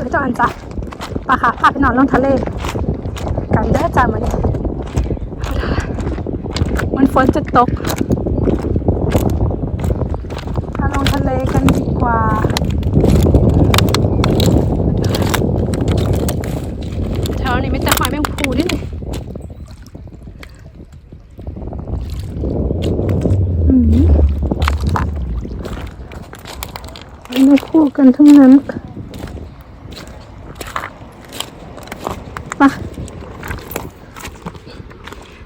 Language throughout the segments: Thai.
เลยเจ้าอันจ้ะปะค่ะพาไปนอนลงทะเล กันเด้อจ้ามันมันฝนจะตกพาลงทะเลกันดีกว่าแถวนี้ไม่แต่หอยแมงภูนี่เลยอืมหอยแมงภูกันทั้งนั้นไป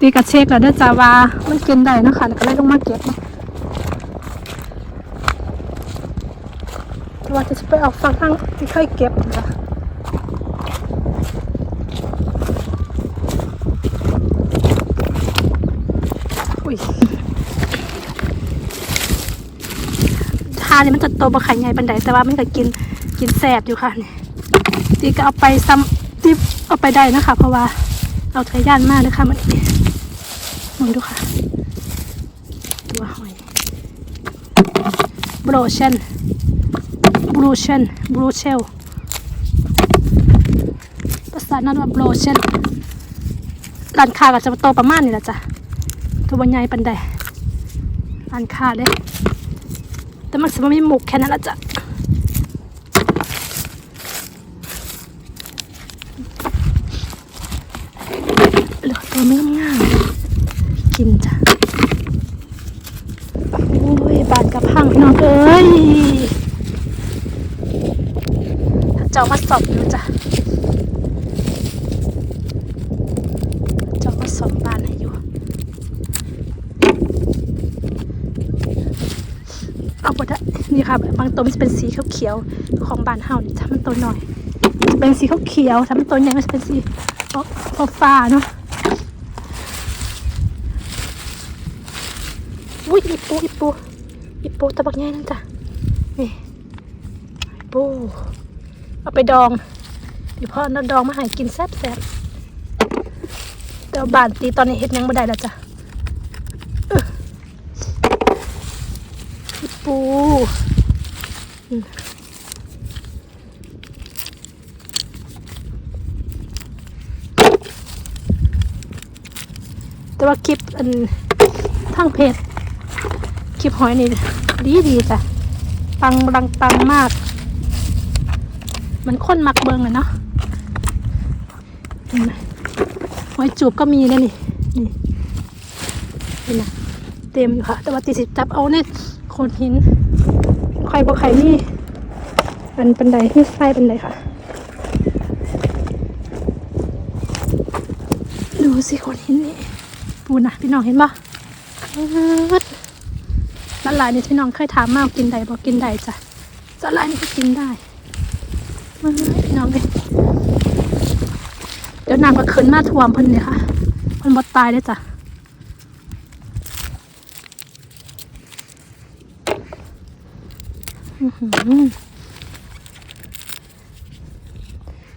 ตีกระเช็คแล้วเด้อจาวามันกินได้นะคะแล้วก็เลยลงมาเก็บนาะแต่ว่าจะไปเอาฟังทั้งที่เคยเก็บจ้ะอุ้ยทานี่มันจะโตบะไข่ใหญ่ปันไดแต่ว่ามันก็กินกินแสบอยู่ค่ะนี่ตีก็เอาไปซ้ำที่ เอาไปได้นะคะ เพราะว่าเอาทะยานมากเลยค่ะมันนี่มองดูค่ะ ตัวหอยบรูเชนบรูเชนบรูเชลภาษานั้นว่าบรูเชนร้านค้าก็จะโตประมาณนี้แหละจ้ะตัวบรรยายปันไดร้านค้าเด้แต่มันสมมติมีหมกแค่นั้นละจ้ะเหลือตัวไม่งามๆกินจ้ะ โอ้ย บานกระพังพี่น้องเอ้ยเจ้ามาสอบอยู่จ้ะเจ้ามาสอบบานให้อยู่เอาบดอะนี่ค่ะบางตัวมันจะเป็นสีเขียวๆของบานเฮานี่ถ้ามันตัวหน่อยจะเป็นสีเขียวๆถ้ามันตัวใหญ่มันจะเป็นสีฟ้าฟ้าเนาะอุ้ยอีปูอีปูอีปูตะบักใหญ่นั่นจ้ะนี่อีปู เอาไปดองเดี๋ยวพ่อเอาดองมาให้กินแซ่บแต่ว่บานตีตอนนี้เฮ็ดยังไม่ได้แล้วจ้ะปูแต่ว่าคลิปอันทั้งเพจคลิปหอยนี่ดีดีจ้ะปังรังปังมาก มันค้นมักเบิงเลยเนาะเห็นไหมหอยจูบก็มีนะนี่นี่นี่นะเต็มอยู่ค่ะ แต่ว่าตีสิจับเอาเนี่ยโคนหินใครบอกใครนี่อันบันไดที่ไฟบันไดค่ะ ดูสิโคนหินนี่ปูนะพี่น้องเห็นปะละลายนี่พี่น้องเคยถามมากกินได้บอกกินได้จ้ะละลายนี่ก็กินได้ พี่น้องเลยเดี๋ยวน้ำก็ขึ้นมาท่วมเพิ่นเลยค่ะเพิ่นบดตายเลยจ้ะอือหือ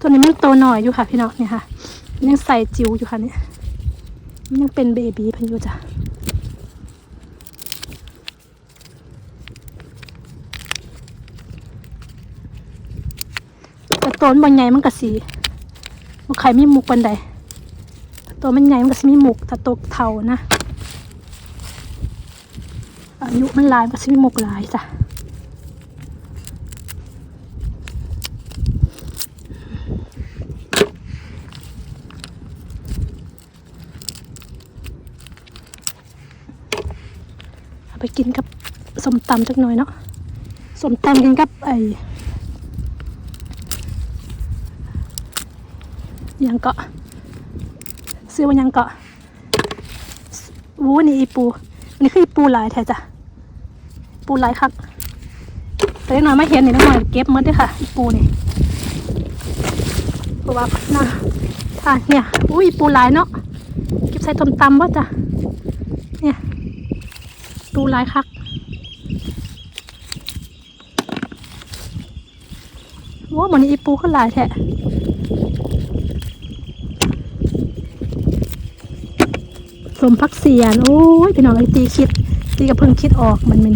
ตัวนี้มันโตหน่อยอยู่ค่ะ พี่น้องเนี่ยค่ะมันยังใส่จิ๋วอยู่ค่ะเนี่ย มันยังเป็นเบบีเพันอยู่จ้ะ ตัวมันบางใหญ่มันกะสีมันไข่มีมุกบันไดตัวมันใหญ่มันก็สิมีมุกแต่ตัวเท่านะอายุมันหลายมันก็สิมีมุกหลายจ้ะไปกินกับสมตำจักหน่อยเนาะสมตำกินกับไอ้ ยังเกาะซื้อมายังเกาะวูนี่อีปูอันนี้คืออีปูลายแท้จ้ะปูลายคักแต่ยังน้อยไม่เห็นนี่น้องหน่อยเก็บมดด้วยค่ะอีปูนี่เพราะว่าน่ะค่ะเนี่ยอุ้ยปูลายเนาะเก็บใส่ต้มตำว่าจ้ะเนี่ยดูลายคักว่ามันนี้อีปูขึ้นลายแท้ มพักเสียน โอ้ยพี่น้องไอ้ตีคิด ตีกับเพิ่งคิดออกมันมัน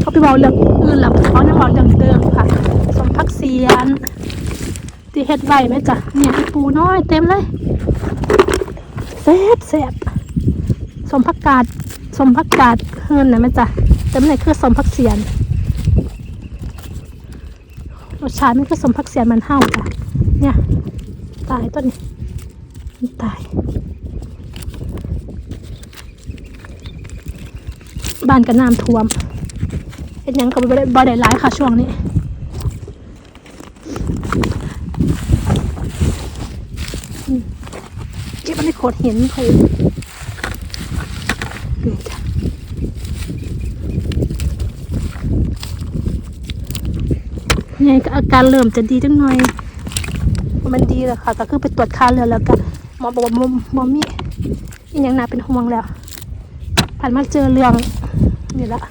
เขาไปบอกเรื่องอื่นแล้วเขายังบอกเรื่องเดิมค่ะ สมพักเสียนสีเฮ็ดไว้ไหมจ้ะเนี่ยปูน้อยเต็มเลยแซ่บแซ่บสมผักกาดสมผักกาดเฮินนะแม่จ้ะแต่ไม่คือสมผักเสียนรสชาติมันคือสมผักเสียนมันเห่าจ้ะเนี่ย ตายต้นนี้มันตาย บ้านก็น้ำท่วมเห็นยังก็บ่ได้บ่ได้ร้ายค่ะช่วงนี้เก็บมันในโขดหินเขานี่ะไงก็อาการเริ่มจะดีจังหน่อย มันดีแล้วค่ะ ก็คือไปตรวจค่าเลือดแล้วก็หมอบอกว่าบ่บ่มีอหยังน่าเป็นห่วงแล้ว ผ่านมาเจอเรื่อง นี่ละ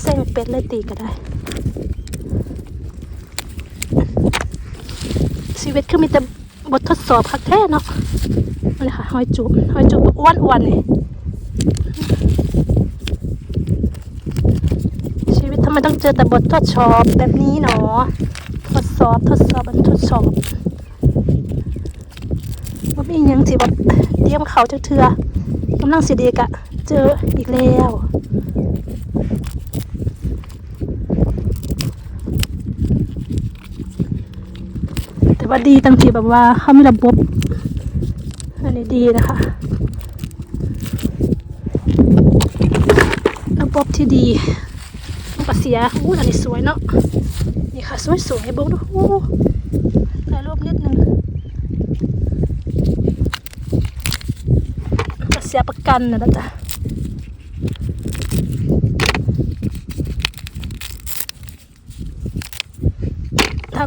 เส้นเป็ดเลยตีก็ได้ชีวิตคือมีแต่บททดสอบคักแท้เนาะนี่ค่ะหอยจูบหอยจูบอ้วนอ้วนๆนี่ชีวิตทำไมต้องเจอแต่บททดสอบแบบนี้เนาะทดสอบทดสอบมันทดสอบว่ามีหยังสิแบบเตรียมเขาจะเถื่อกำลังสิดีกะ เจออีกแล้ว แต่ว่าดีตั้งที่แบบว่าเขาไมีระบบ อันนี้ดีนะคะ ระบบที่ดีมันก็เสียอู้อันนี้สวยเนาะ นี่ค่ะ สวยๆเบิ้งดูอู้ถ่ายรูปนิดนึงก็เสียประกันนะจ๊ะ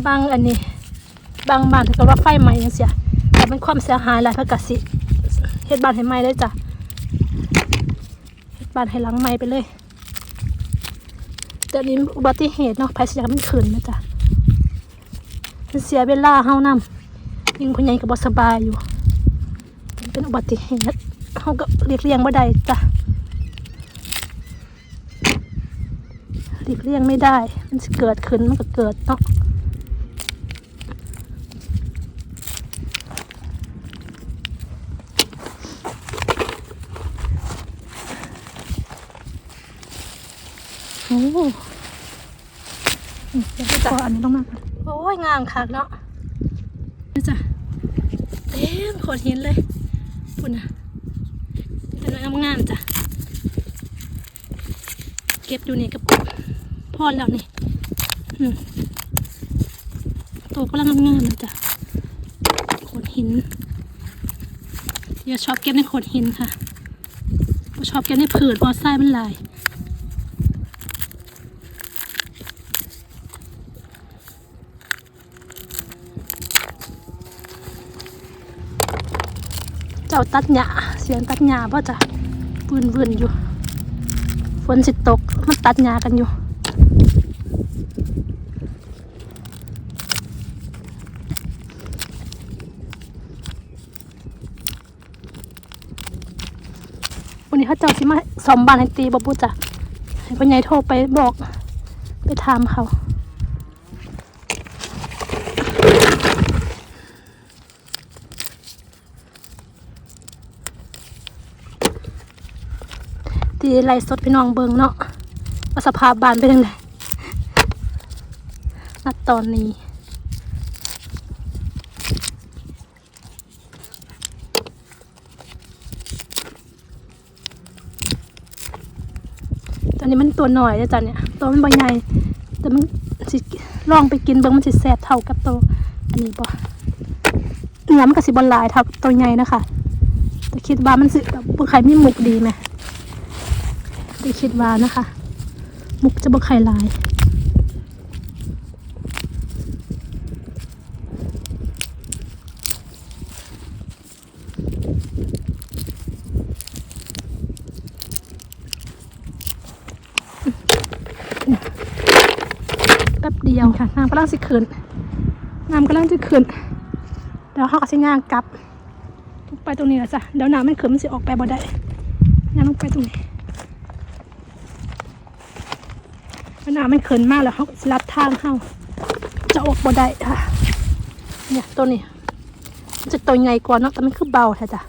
บางอันนี้ บางบ้านถ้าเกิดว่าไฟไหม้ยังเสียแต่เป็นความเสียหายหลายเท่ากับสิเฮ็ดบ้านให้ไหม้เลยจ้ะเฮ็ดบ้านให้หลังไหม้ไปเลยแต่อันนี้อุบัติเหตุเนาะภัยเสียมันขึ้นนะจ๊ะมันเสียเวลาเฮานำยิ่งคนใหญ่ก็บ่สบายอยู่ เป็นอุบัติเหตุเฮาก็เรียกเลี่ยงบ่ได้จ้ะเรียกเลี่ยงไม่ได้ มันเกิดขึ้นมันก็เกิดเนาะ โอ้อืมเดี๋ยวจะอันนี้ต้องมากโอ้ยงามคักเนาะนี่จ้ะเต็มโขดหินเลยปุ่นนะเป็นงามงามจ้ะ เก็บอยู่นี่กับพอแล้วนี่ตัวกำลังงามๆนะจ้ะโขดหินอย่าชอบเก็บในโขดหินค่ะชอบเก็บในผืนพราะไส้มันลาย เจ้าตัดหญ้าเสียงตัดหญ้าพ่อจ้ะวืนวืนอยู่ ฝนสิตกมันตัดหญ้ากันอยู่วันนี้เขาเจ้าสิมาสอมบานให้ตีบบุจ้ะให้พ่อใหญ่โทรไปบอก ไปถามเขา ตีไล่สดพี่น้องเบิงเนาะว่าสภาพบ้านเป็นยังไงนัดตอนนี้ตอนนี้มันตัวหน่อยนะจ๊ะเนี่ยตัวมันใบใหญ่แต่มันสิลองไปกินเบิ่งมันสิแซบเท่ากับตัวอันนี้บ่เนื้อมันก็สิบหลายเท่ากับตัวใหญ่นะคะแต่คิดว่ามันสิแบบบ่ใครมีหมุกดีไหม ได้คิดว่านะคะ มุกจะบ่ไข่ลายแป๊บเดียวค่ะน้ำกำลังสิขึ้นน้ำกำลังจะขึ้นเดี๋ยวเขาก็สิย่างกลับ ไปตรงนี้แหละจ้ะเดี๋ยวน้ำมันขึ้นมันสิออกไปบ่ได้ย่างลงไปตรงนี้ น้ำมันเขินมากแล้วเขาลัดทางเข้าจะออกบ่ได้ค่ะ เนี่ยตัวนี้จะตัวใหญ่กว่าเนาะแต่มันคือเบาแท้จ้ะ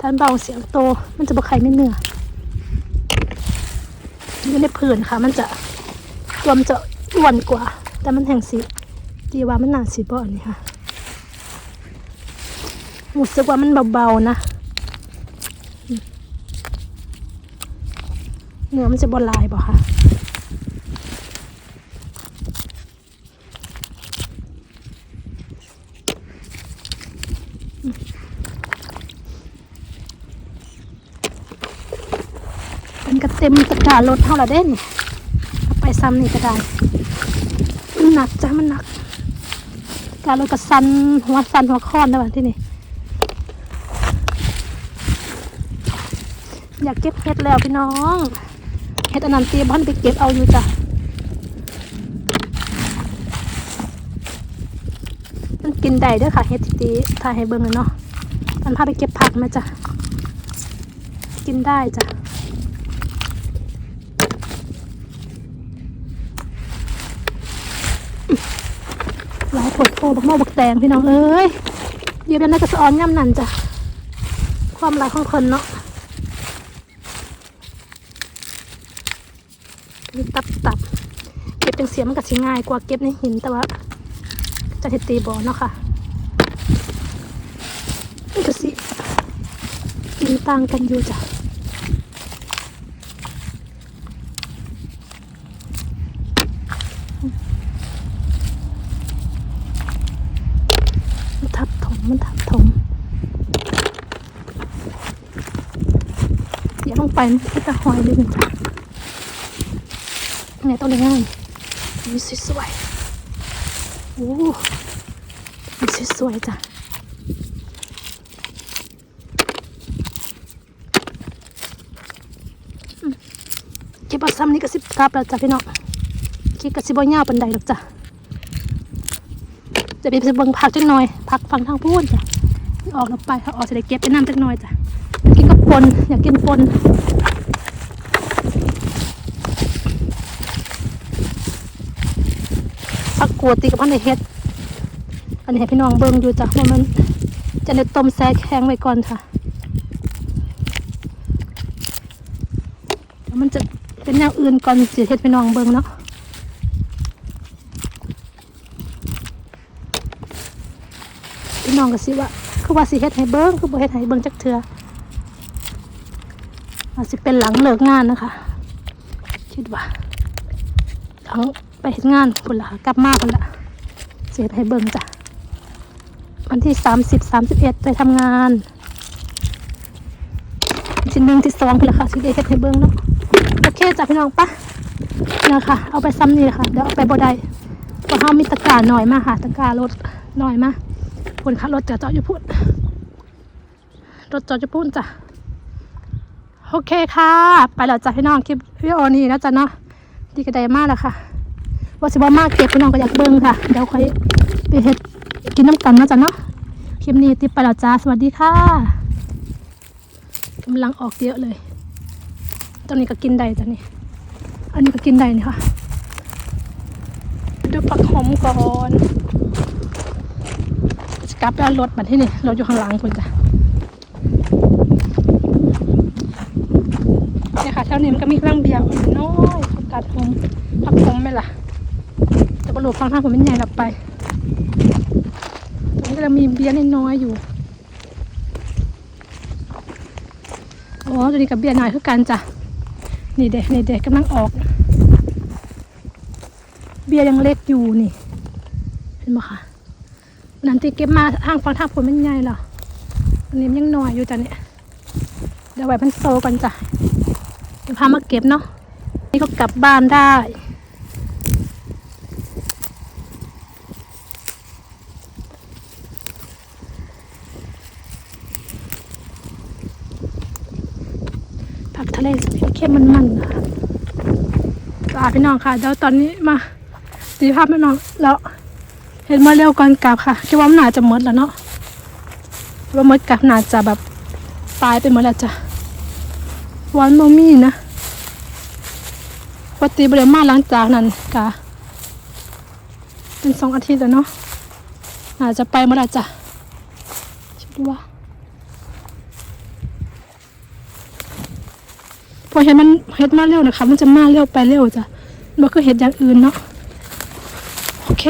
ถ้าเบาเสียงโตมันจะบ่ไข่ไม่เนื้ออยู่ในพื้นค่ะ มันจะตัวมันจะอ้วนกว่า แต่มันแห่งสีดีว่ามันหนาสีบ่อนนี่ค่ะรู้สึกว่ามันเบาๆนะเนื้อมันจะบลายบ่ค่ะ เต็มกร้าษรถเท่าละเด้นเอาไปซ้ำนี่ก็ได้มันหนักจ้ะมันหนักการรถก็สันหัวสันหัวค้อนได้ป่ะที่นี่อยากเก็บเห็ดแล้วพี่น้องเห็ดอันนั้นเตรียมพันไปเก็บเอาอยู่จ้ะมันกินได้ด้วยค่ะเห็ดตีถ่ายให้เบิ่งเลยเนาะมันพาไปเก็บผักมาจ้ะกินได้จ้ะ หลายผลโพบักโมบักแตงพี่น้องเอ้ยเดี๋ยวนั้นก็สะออนย่ำนั่นจ้ะความหลายของคนเนาะนี่ตับตับเก็บเป็นเสียมันก็ชิง่ายกว่าเก็บในหินแต่ว่าจะเห็ดตีบอเนาะค่ะนี่ก็สิมีต่างกันอยู่จ้ะ มันทับถมมันทับถมเดี๋ยวลง ไปมันก็จะหอยเลยหนึ่งจ้ะเนี่ยต้องเลี้ยงง่ายมีสวยๆโอ้มีสวยๆจ้ะเก็บเอาซ้ำนี่ก็สิบกลับแล้วจ้ะพี่น้องคิดก็สิบ่ยาวปันใดหรอกจ้ะจะไปเบิ่งผักจักหน่อยผักฟังทางพูนจ้ะออกแล้วไปค่ะออกจะได้เก็บไปน้ำจักหน่อยจ้ะกินกับปนอยากกินปนผั กกูดตีกับพันในเฮ็ด อันนี้ให้พี่น้องเบิ่งอยู่จ้ะว่ามันจะได้ต้มแซ่แข็งไว้ก่อนค่ะเดี๋ยวมันจะเป็นแนวอื่นก่อนสิเฮ็ดพี่น้องเบิ่งเนาะพี่น้องก็สิว่าคือว่าสิเฮ็ดให้เบิ้งคือบ่เฮ็ดให้เบิ้งจักเทื่ออาจสิเป็นหลังเลิกงานนะคะ คิดว่าหลัง ไปเฮ็ดงานพุ่นละกลับมาพุ่นละเฮ็ดให้เบิ้งจ้ะ วันที่สามสิบสามสิบเอ็ดไปทำงานที่หนึ่งที่สองพุ่นละค่ะสิได้เฮ็ดให้เบิ้งเนาะโอเคจ้ะพี่น้องปะนะคะเอาไปซ้ำนี่ค่ะเดี๋ยวเอาไปบ่ได้เพราะเฮามีตะกร้าหน่อยมาค่ะตะกร้ารถหน่อยมากพุ่นค่ะรถจะจอดอยู่พุ่นรถจอดอยู่พุ่นจ้ะโอเคค่ะ ไปแล้วจ้ะพี่น้องคลิปวิดีโอนี้นะจ๊ะเนาะดีกระไดมากแล้วค่ะ ว่าสิบ่ามากเก็บพี่น้องก็อยากเบิ่งค่ะ เดี๋ยวค่อยไปเฮ็ดกินน้ำกันนะจ๊ะเนาะ คลิปนี้ติดไปแล้วจ้า สวัสดีค่ะกำลังออกเยอะเลย ตอนนี้ก็กินได้จ้ะนี่ อันนี้ก็กินได้นี่ค่ะ ดูผักหอมก่อนสกลับแล้วรถมาที่นี่รถอยู่ข้างหลังคุณจ้ะเนี่ยค่ะแถวนี้มันก็มีเครื่องเบียร์น้อยผักกาดหอมผักหอมไหมล่ะ แต่บรรลุฟังทางผมเป็นใหญ่หลับไปตรงนี้ก็จะมีเบียร์น้อยอยู่อ๋อตัวนี้กับเบียร์น้อยคือกันจ้ะนี่เด็กนี่เด็กกำลังออก เบียร์ยังเล็กอยู่นี่เห็นไหมคะนันที่เก็บมาทางฟังทางผลมันใหญ่หรออันนี้มยังน้อยอยู่จ้ะเนี่ยเดี๋ยวไว้มันโตก่อนจ้ะเดี๋ยวพามาเก็บเนาะนี่ก็กลับบ้านได้ ผักทะเลเข้มมันมันๆนะคะลาพี่น้องค่ะเดี๋ยวตอนนี้มาดีภาพพี่น้องแล้วเห็นมาเร็วก่อนกลับค่ะคิดว่ามันน่าจะมดแล้วเนาะว่ามดกลับนาจะแบบตายไปหมดแล้วจ้ะวันโมมี่นะปกติบริมาหลังจากนั้นกะเป็นสองอาทิตย์แล้วเนาะอาจจะไปเมื่อไหร่จ้ะคิดว่า พอเห็ดมันเห็ดมาเร็วนะคะ มันจะมาเร็วไปเร็วจ้ะมันคือเห็ดอย่างอื่นเนาะโอเค